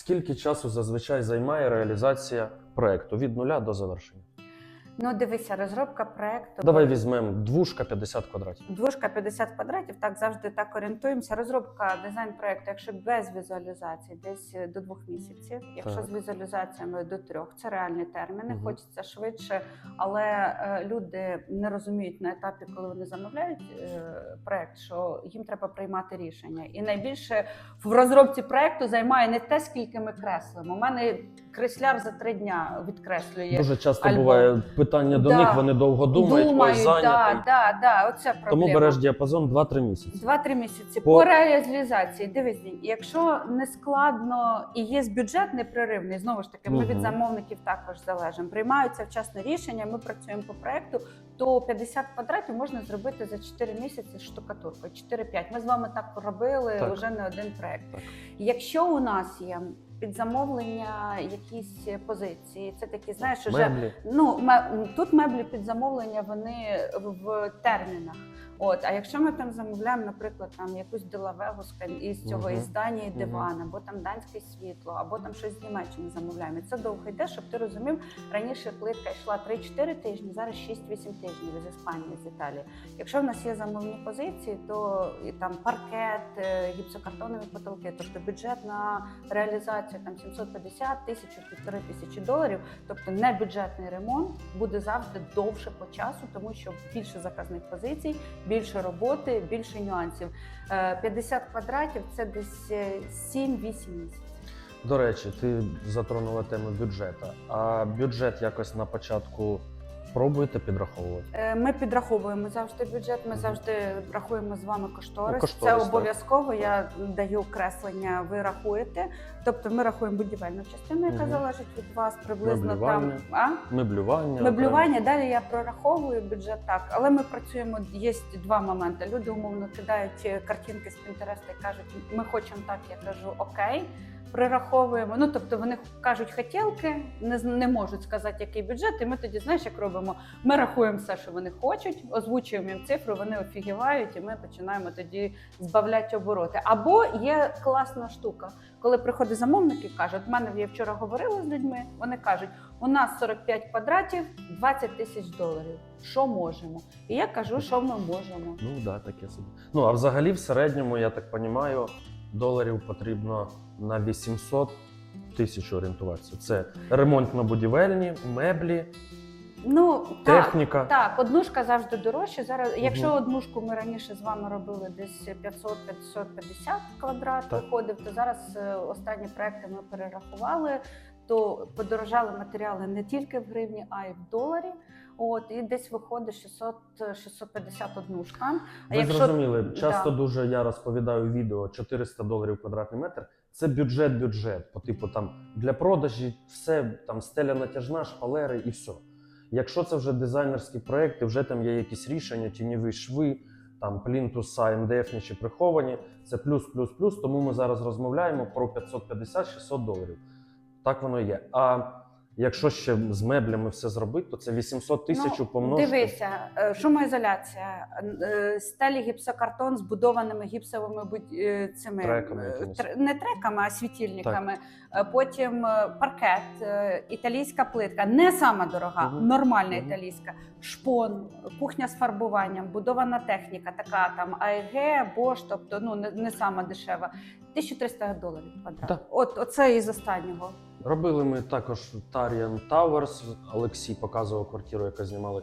Скільки часу зазвичай займає реалізація проекту від нуля до завершення? Ну, дивися, розробка проекту. Давай візьмемо двушка 50 квадратів. Двушка 50 квадратів, так завжди так орієнтуємося. Розробка дизайн проекту, якщо без візуалізації, десь е, до двох місяців. Якщо Так. з візуалізаціями до трьох, це реальні терміни. Мгм. Хочеться швидше, але е, люди не розуміють на етапі, коли вони замовляють е, проект, що їм треба приймати рішення. І найбільше в розробці проекту займає не те, скільки ми креслимо. У мене кресляр за три дня відкреслює. Дуже часто альбом. буває питання до Да. них, вони довго думають, ой, да, зайнятий. да, да, оце проблема. Тому береш діапазон 2-3 місяці. Два-три місяці По- по, реалізації. Дивись, якщо не складно і є бюджет непреривний, знову ж таки, ми Мгм. від замовників також залежимо. Приймаються вчасно рішення. Ми працюємо по проекту. То 50 квадратів можна зробити за 4 місяці штукатуркою. 4-5. Ми з вами так робили Так. вже не один проект. Так. Якщо у нас є під замовлення якісь позиції, це такі, знаєш, уже Меблі. Ну, тут меблі під замовлення вони в термінах. От, а якщо ми там замовляємо, наприклад, там якусь делавегу з із цього Мгм. із Данії диван, або там данське світло, або там щось з Німеччини замовляємо. І це довго йде, щоб ти розумів, раніше плитка йшла 3-4 тижні, зараз 6-8 тижнів із Іспанії, з Італії. Якщо в нас є замовні позиції, то і там паркет, е, гіпсокартонові потолки, тобто бюджет на реалізацію там 750 тисяч, півтори тисячі доларів, тобто не бюджетний ремонт буде завжди довше по часу, тому що більше заказних позицій, більше роботи, більше нюансів. Е, 50 квадратів це десь е, 7-8 місяців. До речі, ти затронула тему бюджету. А бюджет якось на початку пробуєте підраховувати? Е, Ми підраховуємо завжди бюджет. Ми завжди рахуємо з вами кошторис. Ну, кошторис, Це так. обов'язково. Я даю креслення. Ви рахуєте. Тобто, ми рахуємо будівельну частину, яка Мгм. залежить від вас приблизно там. Меблювання. А? Меблювання. Меблювання далі я прораховую бюджет так, але ми працюємо. Є два моменти. Люди умовно кидають е, картинки з Пінтереста і кажуть, ми хочемо так. Я кажу окей. Прираховуємо. Ну тобто вони кажуть хотілки, не не можуть сказати, який бюджет. І ми тоді знаєш, як робимо. Ми рахуємо все, що вони хочуть, озвучуємо їм цифру, вони офігівають, і ми починаємо тоді збавляти обороти. Або є класна штука, коли приходить замовник і каже: от мене я вчора говорила з людьми. Вони кажуть, у нас 45 квадратів, 20 тисяч доларів. Що можемо? І я кажу, що ми можемо. Ну да, таке собі. Ну а взагалі, в середньому, я так розумію, доларів потрібно на 800 тисяч орієнтуватися. Це ремонтно-будівельні, меблі, Ну техніка. Так, однушка завжди дорожча. Зараз, якщо однушку ми раніше з вами робили десь 500-550 квадрат Так. виходив, то зараз е, останні проекти ми перерахували, то подорожали матеріали не тільки в гривні, а й в доларі. От і десь виходить 600 650 однушка. А Ви зрозуміли, Да. часто дуже я розповідаю відео 400 доларів квадратний метр. Це бюджет-бюджет. По типу там для продажі все там стеля натяжна, шпалери і все. Якщо це вже дизайнерські проекти, вже там є якісь рішення, тіньові шви, там плінтуса, МДФ чи приховані. Це плюс, плюс, плюс. Тому ми зараз розмовляємо про 550-600 доларів. Так воно є. А якщо ще з меблями все зробити, то це 800 тисяч Ну, помножити. Дивися, е, шумоізоляція, е, стелі гіпсокартон з будованими гіпсовими е, цими Треками е, тр- не треками, а світильниками. Е, Потім е, паркет, е, італійська плитка, не сама дорога, Мгм. нормальна Мгм. італійська, шпон, кухня з фарбуванням, будована техніка, така там АЕГ, Bosch, тобто ну не, не сама дешева. 1300 доларів квадрат. Так. От оце із останнього. Робили ми також Tarian Towers. Олексій показував квартиру, яку знімали.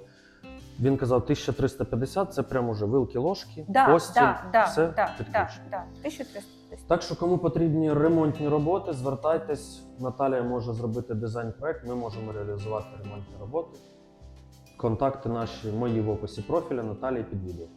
Він казав 1350 це прямо вже вилки ложки, Да, постіль, да, да, все да, да, да, 1350. Так що кому потрібні ремонтні роботи, звертайтесь. Наталія може зробити дизайн-проект, ми можемо реалізувати ремонтні роботи. Контакти наші мої в описі профіля Наталії під відео.